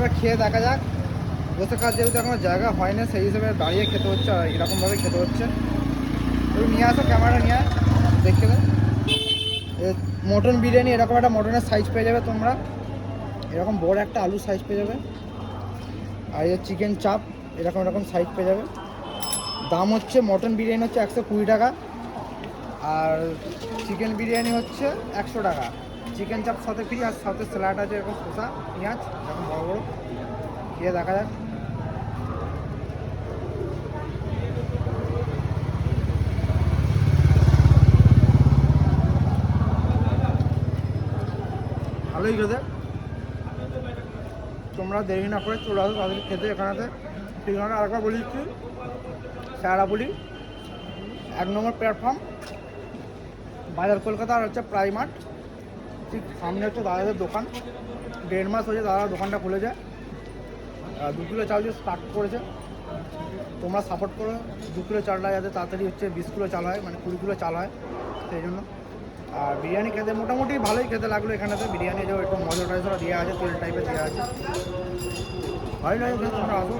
এবার খেয়ে দেখা যাক। বসে খাওয়ার যেহেতু এখনও জায়গা হয় না সেই হিসেবে দাঁড়িয়ে খেতে হচ্ছে আর এরকমভাবে খেতে হচ্ছে। তুমি নিয়ে আসো ক্যামেরা নিয়ে আয়, দেখে দে মটন বিরিয়ানি এরকম একটা মটনের সাইজ পেয়ে যাবে তোমরা। এরকম বড় একটা আলু সাইজ পেয়ে যাবে। আর এই চিকেন চাপ এরকম এরকম সাইজ পেয়ে যাবে। দাম হচ্ছে মটন বিরিয়ানি হচ্ছে একশো কুড়ি টাকা। আর চিকেন বিরিয়ানি হচ্ছে একশো টাকা। চিকেন চাপ সাথে ফ্রি আর সাথে স্যালাড আছে এরকম শসা পেঁয়াজ এরকম বড় বড়, খেয়ে দেখা যাক। ভালোই খেতে। তোমরা দেরি না করে চলে আসো তাদের খেতে এখানেতে। ঠিকানাটা আরেকবার বলে দিচ্ছি সারাবুলি এক নম্বর প্ল্যাটফর্ম বাজার কলকাতা আর হচ্ছে প্রাইমার্ট ঠিক সামনে হচ্ছে দাদাদের দোকান। দেড় মাস হয়েছে দাদা দোকানটা খুলে যায়। আর দু কিলো চাল দিয়ে স্টার্ট করেছে। তোমরা সাপোর্ট করো। দু কিলো চালটা যাতে তাড়াতাড়ি হচ্ছে বিশ কিলো চাল হয় মানে কুড়ি কিলো চাল হয়, সেই জন্য। আর বিরিয়ানি খেতে মোটামুটি ভালোই খেতে লাগল এখানেতে। বিরিয়ানি যে একটু মজা টজা দেওয়া আছে, তেল টাইপের দেওয়া আছে। ভালোই লাগে তোমরা আসো।